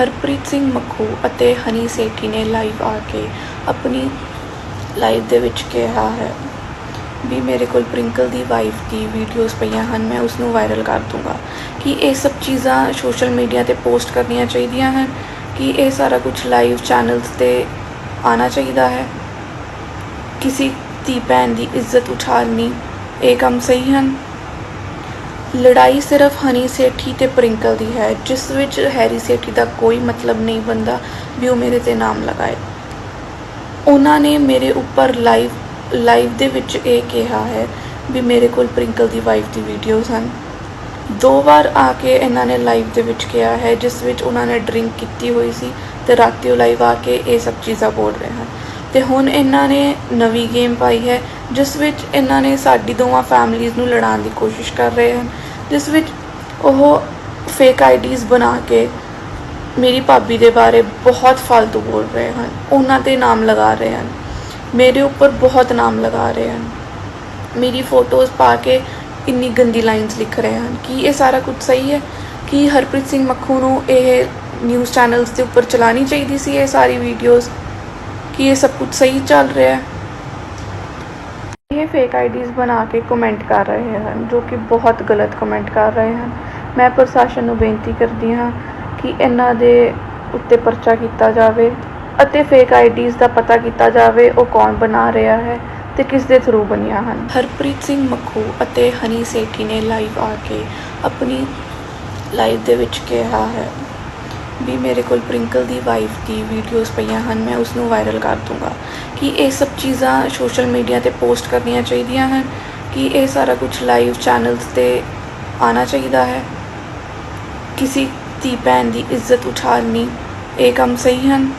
ਹਰਪ੍ਰੀਤ ਸਿੰਘ ਮੱਖੂ ਅਤੇ ਹਨੀ ਸੇਠੀ ਨੇ ਲਾਈਵ ਆ ਕੇ ਆਪਣੀ ਲਾਈਵ ਦੇ ਵਿੱਚ ਕਿਹਾ ਹੈ ਵੀ ਮੇਰੇ ਕੋਲ ਪ੍ਰਿੰਕਲ ਦੀ ਵਾਈਫ ਦੀ ਵੀਡੀਓਜ਼ ਪਈਆਂ ਹਨ, ਮੈਂ ਉਸ ਨੂੰ ਵਾਇਰਲ ਕਰ ਦੂੰਗਾ। ਕਿ ਇਹ ਸਭ ਚੀਜ਼ਾਂ ਸੋਸ਼ਲ ਮੀਡੀਆ ਤੇ ਪੋਸਟ ਕਰਨੀਆਂ ਚਾਹੀਦੀਆਂ ਹਨ? ਕਿ ਇਹ ਸਾਰਾ ਕੁਝ ਲਾਈਵ ਚੈਨਲਸ ਤੇ ਆਉਣਾ ਚਾਹੀਦਾ ਹੈ? ਕਿਸੇ ਧੀ ਭੈਣ ਦੀ ਇੱਜ਼ਤ ਉਛਾਲਣੀ ਇਹ ਕੰਮ ਸਹੀ ਹਨ? ਲੜਾਈ ਸਿਰਫ ਹਨੀ ਸੇਠੀ ਤੇ ਪ੍ਰਿੰਕਲ ਦੀ ਹੈ, ਜਿਸ ਵਿੱਚ ਹੈਰੀ ਸੇਠੀ ਦਾ ਕੋਈ ਮਤਲਬ ਨਹੀਂ ਬੰਦਾ ਵੀ ਉਹ ਮੇਰੇ ਤੇ ਨਾਮ ਲਗਾਏ। ਉਹਨਾਂ ਨੇ ਮੇਰੇ ਉੱਪਰ ਲਾਈਵ ਲਾਈਵ ਦੇ ਵਿੱਚ ਇਹ ਕਿਹਾ ਹੈ ਵੀ ਮੇਰੇ ਕੋਲ ਪ੍ਰਿੰਕਲ ਦੀ ਵਾਈਫ ਦੀ ਵੀਡੀਓਜ਼ ਹਨ। ਦੋ ਵਾਰ ਆ ਕੇ ਇਹਨਾਂ ਨੇ ਲਾਈਵ ਦੇ ਵਿੱਚ ਕਿਹਾ ਹੈ, ਜਿਸ ਵਿੱਚ ਉਹਨਾਂ ਨੇ ਡਰਿੰਕ ਕੀਤੀ ਹੋਈ ਸੀ ਤੇ ਰਾਤੀ ਉਹ ਲਾਈਵ ਆ ਕੇ ਇਹ ਸਭ ਚੀਜ਼ਾਂ ਬੋਲ ਰਹੇ ਹਨ। ਤੇ ਹੁਣ ਇਹਨਾਂ ਨੇ ਨਵੀਂ ਗੇਮ ਪਾਈ ਹੈ, ਜਿਸ ਵਿੱਚ ਇਹਨਾਂ ਨੇ ਸਾਡੀ ਦੋਵਾਂ ਫੈਮਿਲੀਆਂ ਨੂੰ ਲੜਾਉਣ ਦੀ ਕੋਸ਼ਿਸ਼ ਕਰ ਰਹੇ ਹਨ। ਜਿਸ ਵਿੱਚ ਉਹ ਫੇਕ ਆਈਡੀਜ਼ ਬਣਾ ਕੇ ਮੇਰੀ ਭਾਬੀ ਦੇ ਬਾਰੇ ਬਹੁਤ ਫालतू ਬੋਲ ਰਹੇ ਹਨ। ਉਹਨਾਂ ਤੇ ਨਾਮ ਲਗਾ ਰਹੇ ਹਨ। ਮੇਰੇ ਉੱਪਰ ਬਹੁਤ ਨਾਮ ਲਗਾ ਰਹੇ ਹਨ। ਮੇਰੀ ਫੋਟੋਜ਼ ਪਾ ਕੇ ਇੰਨੀ ਗੰਦੀ ਲਾਈਨਸ ਲਿਖ ਰਹੇ ਹਨ। ਕੀ ਇਹ ਸਾਰਾ ਕੁਝ ਸਹੀ ਹੈ? ਕਿ ਹਰਪ੍ਰੀਤ ਸਿੰਘ ਮੱਖੂ ਨੂੰ ਇਹ ਨਿਊਜ਼ ਚੈਨਲਸ ਦੇ ਉੱਪਰ ਚਲਾਣੀ ਚਾਹੀਦੀ ਸੀ ਇਹ ਸਾਰੀ ਵੀਡੀਓਜ਼ ਕੀ ਇਹ ਸਭ ਕੁਝ ਸਹੀ ਚੱਲ ਰਿਹਾ ਹੈ। ਇਹ ਫੇਕ ਆਈਡੀਜ਼ ਬਣਾ ਕੇ ਕਮੈਂਟ ਕਰ ਰਹੇ ਹਨ ਜੋ ਕਿ ਬਹੁਤ ਗਲਤ ਕਮੈਂਟ ਕਰ ਰਹੇ ਹਨ। ਮੈਂ ਪ੍ਰਸ਼ਾਸਨ ਨੂੰ ਬੇਨਤੀ ਕਰਦੀ ਹਾਂ ਕਿ ਇਹਨਾਂ ਦੇ ਉੱਤੇ ਪਰਚਾ ਕੀਤਾ ਜਾਵੇ ਅਤੇ ਫੇਕ ਆਈਡੀਜ਼ ਦਾ ਪਤਾ ਕੀਤਾ ਜਾਵੇ ਉਹ ਕੌਣ ਬਣਾ ਰਿਹਾ ਹੈ ਤੇ ਕਿਸ ਦੇ ਥਰੂ ਬਣੀਆਂ ਹਨ। ਹਰਪ੍ਰੀਤ ਸਿੰਘ ਮੱਖੂ ਅਤੇ ਹਨੀ ਸੇਠੀ ਨੇ ਲਾਈਵ ਆ ਕੇ ਆਪਣੀ ਲਾਈਵ ਦੇ ਵਿੱਚ ਕਿਹਾ ਹੈ। ਵੀ ਮੇਰੇ ਕੋਲ ਪ੍ਰਿੰਕਲ ਦੀ ਵਾਈਫ ਦੀ ਵੀਡੀਓਜ਼ ਪਈਆਂ ਹਨ, ਮੈਂ ਉਸ ਨੂੰ ਵਾਇਰਲ ਕਰ ਦੂੰਗਾ। ਕਿ ਇਹ ਸਭ ਚੀਜ਼ਾਂ ਸੋਸ਼ਲ ਮੀਡੀਆ ਤੇ ਪੋਸਟ ਕਰਨੀਆਂ ਚਾਹੀਦੀਆਂ ਹਨ? ਕਿ ਇਹ ਸਾਰਾ ਕੁਝ ਲਾਈਵ ਚੈਨਲਸ ਤੇ ਆਉਣਾ ਚਾਹੀਦਾ ਹੈ? ਕਿਸੇ ਧੀ ਭੈਣ ਦੀ ਇੱਜ਼ਤ ਉਛਾਲਣੀ ਇਹ ਕੰਮ ਸਹੀ ਹਨ?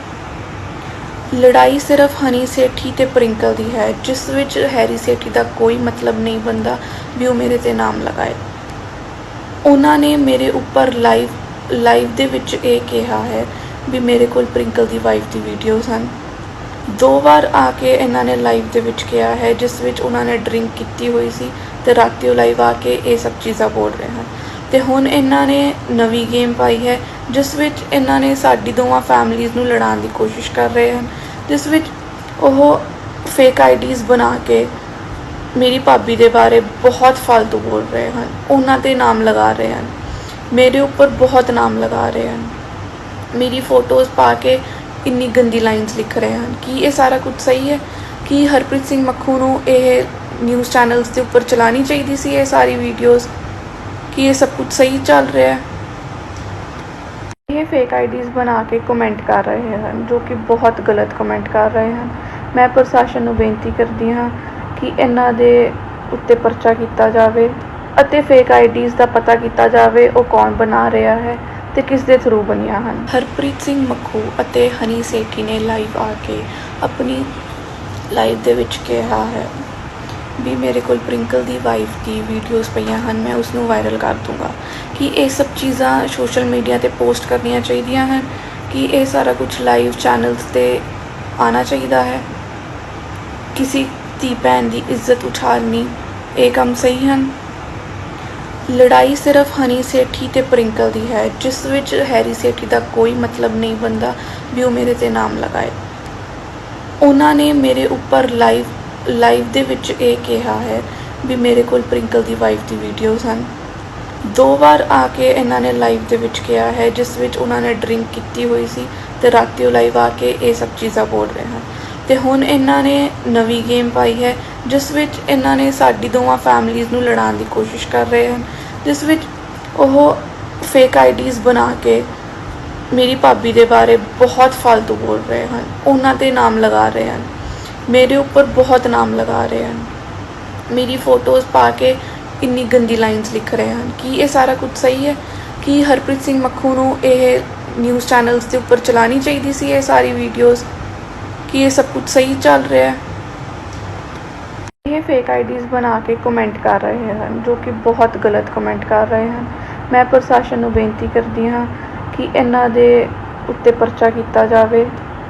ਲੜਾਈ ਸਿਰਫ ਹਨੀ ਸੇਠੀ ਤੇ ਪ੍ਰਿੰਕਲ ਦੀ ਹੈ, ਜਿਸ ਵਿੱਚ ਹੈਰੀ ਸੇਠੀ ਦਾ ਕੋਈ ਮਤਲਬ ਨਹੀਂ ਬੰਦਾ ਵੀ ਉਹ ਮੇਰੇ ਤੇ ਨਾਮ ਲਗਾਏ। ਉਹਨਾਂ ਨੇ ਮੇਰੇ ਉੱਪਰ ਲਾਈਵ ਲਾਈਵ ਦੇ ਵਿੱਚ ਇਹ ਕਿਹਾ ਹੈ ਵੀ ਮੇਰੇ ਕੋਲ ਪ੍ਰਿੰਕਲ ਦੀ ਵਾਈਫ ਦੀ ਵੀਡੀਓਜ਼ ਹਨ ਦੋ ਵਾਰ ਆ ਕੇ ਇਹਨਾਂ ਨੇ ਲਾਈਵ ਦੇ ਵਿੱਚ ਕਿਹਾ ਹੈ, ਜਿਸ ਵਿੱਚ ਉਹਨਾਂ ਨੇ ਡਰਿੰਕ ਕੀਤੀ ਹੋਈ ਸੀ ਤੇ ਰਾਤੀ ਉਹ ਲਾਈਵ ਆ ਕੇ ਇਹ ਸਭ ਚੀਜ਼ਾਂ ਬੋਲ ਰਹੇ ਹਨ। ਤੇ ਹੁਣ ਇਹਨਾਂ ਨੇ ਨਵੀਂ ਗੇਮ ਪਾਈ ਹੈ, ਜਿਸ ਵਿੱਚ ਇਹਨਾਂ ਨੇ ਸਾਡੀ ਦੋਵਾਂ ਫੈਮਿਲੀਆਂ ਨੂੰ ਲੜਾਉਣ ਦੀ ਕੋਸ਼ਿਸ਼ ਕਰ ਰਹੇ ਹਨ। ਜਿਸ ਵਿੱਚ ਉਹ ਫੇਕ ਆਈਡੀਜ਼ ਬਣਾ ਕੇ ਮੇਰੀ ਭਾਬੀ ਦੇ ਬਾਰੇ ਬਹੁਤ ਫालतू ਬੋਲ ਰਹੇ ਹਨ। ਉਹਨਾਂ ਤੇ ਨਾਮ ਲਗਾ ਰਹੇ ਹਨ। ਮੇਰੇ ਉੱਪਰ ਬਹੁਤ ਨਾਮ ਲਗਾ ਰਹੇ ਹਨ। ਮੇਰੀ ਫੋਟੋਜ਼ ਪਾ ਕੇ ਇੰਨੀ ਗੰਦੀ ਲਾਈਨਸ ਲਿਖ ਰਹੇ ਹਨ ਕੀ ਇਹ ਸਾਰਾ ਕੁਝ ਸਹੀ ਹੈ ਕਿ ਹਰਪ੍ਰੀਤ ਸਿੰਘ ਮੱਖੂ ਨੂੰ ਇਹ ਨਿਊਜ਼ ਚੈਨਲਸ ਦੇ ਉੱਪਰ ਚਲਾਣੀ ਚਾਹੀਦੀ ਸੀ, ਇਹ ਸਾਰੀ ਵੀਡੀਓਜ਼ ਕਿ ਇਹ ਸਭ ਕੁਝ ਸਹੀ ਚੱਲ ਰਿਹਾ ਹੈ। ਇਹ ਫੇਕ ਆਈਡੀਜ਼ ਬਣਾ ਕੇ ਕਮੈਂਟ ਕਰ ਰਹੇ ਹਨ, ਜੋ ਕਿ ਬਹੁਤ ਗਲਤ ਕਮੈਂਟ ਕਰ ਰਹੇ ਹਨ। ਮੈਂ ਪ੍ਰਸ਼ਾਸਨ ਨੂੰ ਬੇਨਤੀ ਕਰਦੀ ਹਾਂ ਕਿ ਇਹਨਾਂ ਦੇ ਉੱਤੇ ਪਰਚਾ ਕੀਤਾ ਜਾਵੇ। ਅਤੇ ਫੇਕ ਆਈਡੀਜ਼ ਦਾ ਪਤਾ ਕੀਤਾ ਜਾਵੇ ਉਹ ਕੌਣ ਬਣਾ ਰਿਹਾ ਹੈ ਤੇ ਕਿਸ ਦੇ ਥਰੂ ਬਣੀਆਂ ਹਨ। ਹਰਪ੍ਰੀਤ ਸਿੰਘ ਮੱਖੂ ਅਤੇ ਹਨੀ ਸੇਠੀ ਨੇ ਲਾਈਵ ਆ ਕੇ ਆਪਣੀ ਲਾਈਵ ਦੇ ਵਿੱਚ ਕਿਹਾ ਹੈ ਵੀ ਮੇਰੇ ਕੋਲ ਪ੍ਰਿੰਕਲ ਦੀ ਵਾਈਫ ਦੀ ਵੀਡੀਓਜ਼ ਪਈਆਂ ਹਨ, ਮੈਂ ਉਸ ਨੂੰ ਵਾਇਰਲ ਕਰ ਦੂੰਗਾ। ਕਿ ਇਹ ਸਭ ਚੀਜ਼ਾਂ ਸੋਸ਼ਲ ਮੀਡੀਆ ਤੇ ਪੋਸਟ ਕਰਨੀਆਂ ਚਾਹੀਦੀਆਂ ਹਨ? ਕਿ ਇਹ ਸਾਰਾ ਕੁਝ ਲਾਈਵ ਚੈਨਲਸ ਤੇ ਆਉਣਾ ਚਾਹੀਦਾ ਹੈ? ਕਿਸੇ ਧੀ ਭੈਣ ਦੀ ਇੱਜ਼ਤ ਉਛਾਲਣੀ ਇਹ ਕੰਮ ਸਹੀ ਹਨ? ਲੜਾਈ ਸਿਰਫ ਹਨੀ ਸੇਠੀ ਤੇ ਪ੍ਰਿੰਕਲ ਦੀ ਹੈ, ਜਿਸ ਵਿੱਚ ਹੈਰੀ ਸੇਠੀ ਦਾ ਕੋਈ ਮਤਲਬ ਨਹੀਂ ਬੰਦਾ ਵੀ ਉਹ ਮੇਰੇ ਤੇ ਨਾਮ ਲਗਾਏ। ਉਹਨਾਂ ਨੇ ਮੇਰੇ ਉੱਪਰ ਲਾਈਵ ਲਾਈਵ ਦੇ ਵਿੱਚ ਇਹ ਕਿਹਾ ਹੈ ਵੀ ਮੇਰੇ ਕੋਲ ਪ੍ਰਿੰਕਲ ਦੀ ਵਾਈਫ ਦੀ ਵੀਡੀਓਜ਼ ਹਨ ਦੋ ਵਾਰ ਆ ਕੇ ਇਹਨਾਂ ਨੇ ਲਾਈਵ ਦੇ ਵਿੱਚ ਕਿਹਾ ਹੈ, ਜਿਸ ਵਿੱਚ ਉਹਨਾਂ ਨੇ ਡਰਿੰਕ ਕੀਤੀ ਹੋਈ ਸੀ ਤੇ ਰਾਤੀ ਉਹ ਲਾਈਵ ਆ ਕੇ ਇਹ ਸਭ ਚੀਜ਼ਾਂ ਬੋਲ ਰਹੇ ਹਨ। ਤੇ ਹੁਣ ਇਹਨਾਂ ਨੇ ਨਵੀਂ ਗੇਮ ਪਾਈ ਹੈ, ਜਿਸ ਵਿੱਚ ਇਹਨਾਂ ਨੇ ਸਾਡੀ ਦੋਵਾਂ ਫੈਮਿਲੀਆਂ ਨੂੰ ਲੜਾਉਣ ਦੀ ਕੋਸ਼ਿਸ਼ ਕਰ ਰਹੇ ਹਨ। ਜਿਸ ਵਿੱਚ ਉਹ ਫੇਕ ਆਈਡੀਜ਼ ਬਣਾ ਕੇ ਮੇਰੀ ਭਾਬੀ ਦੇ ਬਾਰੇ ਬਹੁਤ ਫालतू ਬੋਲ ਰਹੇ ਹਨ, ਉਹਨਾਂ ਤੇ ਨਾਮ ਲਗਾ ਰਹੇ ਹਨ, ਮੇਰੇ ਉੱਪਰ ਬਹੁਤ ਨਾਮ ਲਗਾ ਰਹੇ ਹਨ। ਮੇਰੀ ਫੋਟੋਜ਼ ਪਾ ਕੇ ਇੰਨੀ ਗੰਦੀ ਲਾਈਨਸ ਲਿਖ ਰਹੇ ਹਨ, ਕਿ ਇਹ ਸਾਰਾ ਕੁਝ ਸਹੀ ਹੈ? ਕਿ ਹਰਪ੍ਰੀਤ ਸਿੰਘ ਮੱਖੂ ਨੂੰ ਇਹ ਨਿਊਜ਼ ਚੈਨਲਸ ਦੇ ਉੱਪਰ ਚਲਾਣੀ ਚਾਹੀਦੀ ਸੀ ਇਹ ਸਾਰੀ ਵੀਡੀਓਜ਼ ਕੀ ਇਹ ਸਭ ਕੁਝ ਸਹੀ ਚੱਲ ਰਿਹਾ ਹੈ? ਇਹ ਫੇਕ ਆਈਡੀਜ਼ ਬਣਾ ਕੇ ਕਮੈਂਟ ਕਰ ਰਹੇ ਹਨ, ਜੋ ਕਿ ਬਹੁਤ ਗਲਤ ਕਮੈਂਟ ਕਰ ਰਹੇ ਹਨ। ਮੈਂ ਪ੍ਰਸ਼ਾਸਨ ਨੂੰ ਬੇਨਤੀ ਕਰਦੀ ਹਾਂ ਕਿ ਇਹਨਾਂ ਦੇ ਉੱਤੇ ਪਰਚਾ ਕੀਤਾ ਜਾਵੇ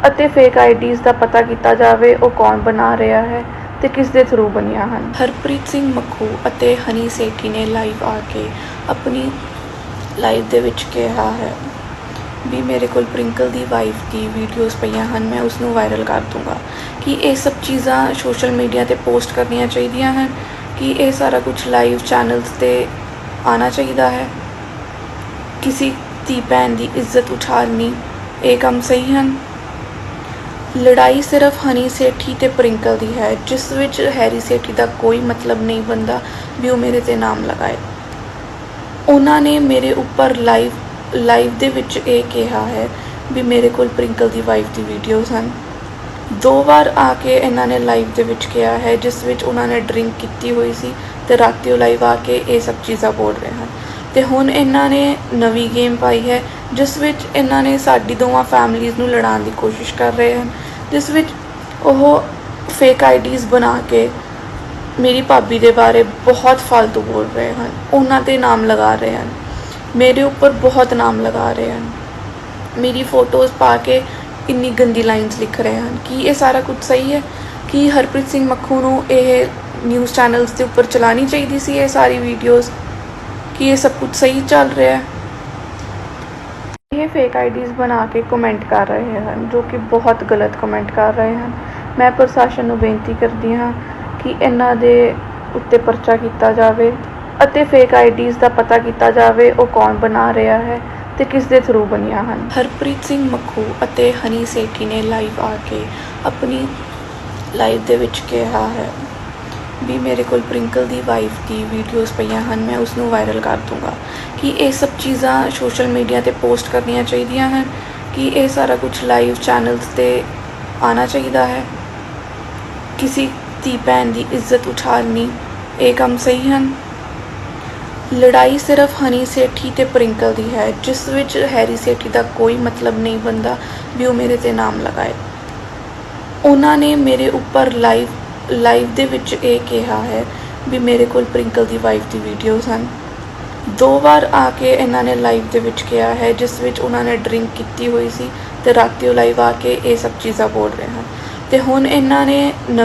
ਅਤੇ ਫੇਕ ਆਈਡੀਜ਼ ਦਾ ਪਤਾ ਕੀਤਾ ਜਾਵੇ ਉਹ ਕੌਣ ਬਣਾ ਰਿਹਾ ਹੈ ਤੇ ਕਿਸ ਦੇ ਥਰੂ ਬਣੀਆਂ ਹਨ। ਹਰਪ੍ਰੀਤ ਸਿੰਘ ਮੱਖੂ ਅਤੇ ਹਨੀ ਸੇਠੀ ਨੇ ਲਾਈਵ ਆ ਕੇ ਆਪਣੀ ਲਾਈਵ ਦੇ ਵਿੱਚ ਕਿਹਾ ਹੈ ਵੀ ਮੇਰੇ ਕੋਲ ਪ੍ਰਿੰਕਲ ਦੀ ਵਾਈਫ ਦੀ ਵੀਡੀਓਜ਼ ਪਈਆਂ ਹਨ, ਮੈਂ ਉਸ ਨੂੰ ਵਾਇਰਲ ਕਰ ਦੂੰਗਾ। ਕਿ ਇਹ ਸਭ ਚੀਜ਼ਾਂ ਸੋਸ਼ਲ ਮੀਡੀਆ ਤੇ ਪੋਸਟ ਕਰਨੀਆਂ ਚਾਹੀਦੀਆਂ ਹਨ, ਕਿ ਇਹ ਸਾਰਾ ਕੁਝ ਲਾਈਵ ਚੈਨਲਸ ਤੇ ਆਉਣਾ ਚਾਹੀਦਾ ਹੈ। ਕਿਸੇ ਧੀ ਭੈਣ ਦੀ ਇੱਜ਼ਤ ਉਛਾਲਣੀ ਇਹ ਕੰਮ ਸਹੀ ਹਨ। ਲੜਾਈ ਸਿਰਫ ਹਨੀ ਸੇਠੀ ਤੇ ਪ੍ਰਿੰਕਲ ਦੀ ਹੈ, ਜਿਸ ਵਿੱਚ ਹੈਰੀ ਸੇਠੀ ਦਾ ਕੋਈ ਮਤਲਬ ਨਹੀਂ ਬੰਦਾ ਵੀ ਉਹ ਮੇਰੇ ਤੇ ਨਾਮ ਲਗਾਏ। ਉਹਨਾਂ ਨੇ ਮੇਰੇ ਉੱਪਰ ਲਾਈਵ ਲਾਈਵ ਦੇ ਵਿੱਚ ਇਹ ਕਿਹਾ ਹੈ ਵੀ ਮੇਰੇ ਕੋਲ ਪ੍ਰਿੰਕਲ ਦੀ ਵਾਈਫ ਦੀ ਵੀਡੀਓਜ਼ ਹਨ। ਦੋ ਵਾਰ ਆ ਕੇ ਇਹਨਾਂ ਨੇ ਲਾਈਵ ਦੇ ਵਿੱਚ ਕਿਹਾ ਹੈ, ਜਿਸ ਵਿੱਚ ਉਹਨਾਂ ਨੇ ਡਰਿੰਕ ਕੀਤੀ ਹੋਈ ਸੀ ਤੇ ਰਾਤੀ ਉਹ ਲਾਈਵ ਆ ਕੇ ਇਹ ਸਭ ਚੀਜ਼ਾਂ ਬੋਲ ਰਹੇ ਹਨ। ਤੇ ਹੁਣ ਇਹਨਾਂ ਨੇ ਨਵੀਂ ਗੇਮ ਪਾਈ ਹੈ, ਜਿਸ ਵਿੱਚ ਇਹਨਾਂ ਨੇ ਸਾਡੀ ਦੋਵਾਂ ਫੈਮਿਲੀਜ਼ ਨੂੰ ਲੜਾਉਣ ਦੀ ਕੋਸ਼ਿਸ਼ ਕਰ ਰਹੇ ਹਨ। ਜਿਸ ਵਿੱਚ ਉਹ ਫੇਕ ਆਈਡੀਜ਼ ਬਣਾ ਕੇ ਮੇਰੀ ਭਾਬੀ ਦੇ ਬਾਰੇ ਬਹੁਤ ਫालतू ਬੋਲ ਰਹੇ ਹਨ। ਉਹਨਾਂ ਤੇ ਨਾਮ ਲਗਾ ਰਹੇ ਹਨ। ਮੇਰੇ ਉੱਪਰ ਬਹੁਤ ਨਾਮ ਲਗਾ ਰਹੇ ਹਨ। ਮੇਰੀ ਫੋਟੋਜ਼ ਪਾ ਕੇ ਇੰਨੀ ਗੰਦੀ ਲਾਈਨਸ ਲਿਖ ਰਹੇ ਹਨ ਕੀ ਇਹ ਸਾਰਾ ਕੁਝ ਸਹੀ ਹੈ ਕਿ ਹਰਪ੍ਰੀਤ ਸਿੰਘ ਮੱਖੂ ਨੂੰ ਇਹ ਨਿਊਜ਼ ਚੈਨਲਸ ਦੇ ਉੱਪਰ ਚਲਾਣੀ ਚਾਹੀਦੀ ਸੀ ਇਹ ਸਾਰੀ ਵੀਡੀਓਜ਼ ਕਿ ਇਹ ਸਭ ਕੁਝ ਸਹੀ ਚੱਲ ਰਿਹਾ ਹੈ। ਇਹ ਫੇਕ ਆਈਡੀਜ਼ ਬਣਾ ਕੇ ਕਮੈਂਟ ਕਰ ਰਹੇ ਹਨ, ਜੋ ਕਿ ਬਹੁਤ ਗਲਤ ਕਮੈਂਟ ਕਰ ਰਹੇ ਹਨ। ਮੈਂ ਪ੍ਰਸ਼ਾਸਨ ਨੂੰ ਬੇਨਤੀ ਕਰਦੀ ਹਾਂ ਕਿ ਇਹਨਾਂ ਦੇ ਉੱਤੇ ਪਰਚਾ ਕੀਤਾ ਜਾਵੇ ਅਤੇ ਫੇਕ ਆਈਡੀਜ਼ ਦਾ ਪਤਾ ਕੀਤਾ ਜਾਵੇ ਉਹ ਕੌਣ ਬਣਾ ਰਿਹਾ ਹੈ। ਤੇ ਕਿਸ ਦੇ ਥਰੂ ਬਣੀਆਂ ਹਨ? ਹਰਪ੍ਰੀਤ ਸਿੰਘ ਮੱਖੂ ਅਤੇ ਹਨੀ ਸੇਠੀ ਨੇ ਲਾਈਵ ਆ ਕੇ ਆਪਣੀ ਲਾਈਵ ਦੇ ਵਿੱਚ ਕਿਹਾ ਹੈ ਵੀ ਮੇਰੇ ਕੋਲ ਪ੍ਰਿੰਕਲ ਦੀ ਵਾਈਫ ਦੀ ਵੀਡੀਓਜ਼ ਪਈਆਂ ਹਨ, ਮੈਂ ਉਸ ਨੂੰ ਵਾਇਰਲ ਕਰ ਦੂੰਗਾ। ਕਿ ਇਹ ਸਭ ਚੀਜ਼ਾਂ ਸੋਸ਼ਲ ਮੀਡੀਆ ਤੇ ਪੋਸਟ ਕਰਨੀਆਂ ਚਾਹੀਦੀਆਂ ਹਨ? ਕਿ ਇਹ ਸਾਰਾ ਕੁਝ ਲਾਈਵ ਚੈਨਲਸ ਤੇ ਆਉਣਾ ਚਾਹੀਦਾ ਹੈ? ਕਿਸੇ ਧੀ ਭੈਣ ਦੀ ਇੱਜ਼ਤ ਉਛਾਲਣੀ ਇਹ ਕੰਮ ਸਹੀ ਹਨ? ਲੜਾਈ ਸਿਰਫ ਹਨੀ ਸੇਠੀ ਤੇ ਪ੍ਰਿੰਕਲ ਦੀ ਹੈ, ਜਿਸ ਵਿੱਚ ਹੈਰੀ ਸੇਠੀ ਦਾ ਕੋਈ ਮਤਲਬ ਨਹੀਂ ਬੰਦਾ ਵੀ ਉਹ ਮੇਰੇ ਤੇ ਨਾਮ ਲਗਾਏ। ਉਹਨਾਂ ਨੇ ਮੇਰੇ ਉੱਪਰ ਲਾਈਵ ਲਾਈਵ ਦੇ ਵਿੱਚ ਇਹ ਕਿਹਾ ਹੈ ਵੀ ਮੇਰੇ ਕੋਲ ਪ੍ਰਿੰਕਲ ਦੀ ਵਾਈਫ ਦੀ ਵੀਡੀਓਜ਼ ਹਨ ਦੋ ਵਾਰ ਆ ਕੇ ਇਹਨਾਂ ਨੇ ਲਾਈਵ ਦੇ ਵਿੱਚ ਕਿਹਾ ਹੈ, ਜਿਸ ਵਿੱਚ ਉਹਨਾਂ ਨੇ ਡਰਿੰਕ ਕੀਤੀ ਹੋਈ ਸੀ ਤੇ ਰਾਤੀ ਉਹ ਲਾਈਵ ਆ ਕੇ ਇਹ ਸਭ ਚੀਜ਼ਾਂ ਬੋਲ ਰਹੇ ਹਨ। ਤੇ ਹੁਣ ਇਹਨਾਂ ਨੇ ਨਵੀਂ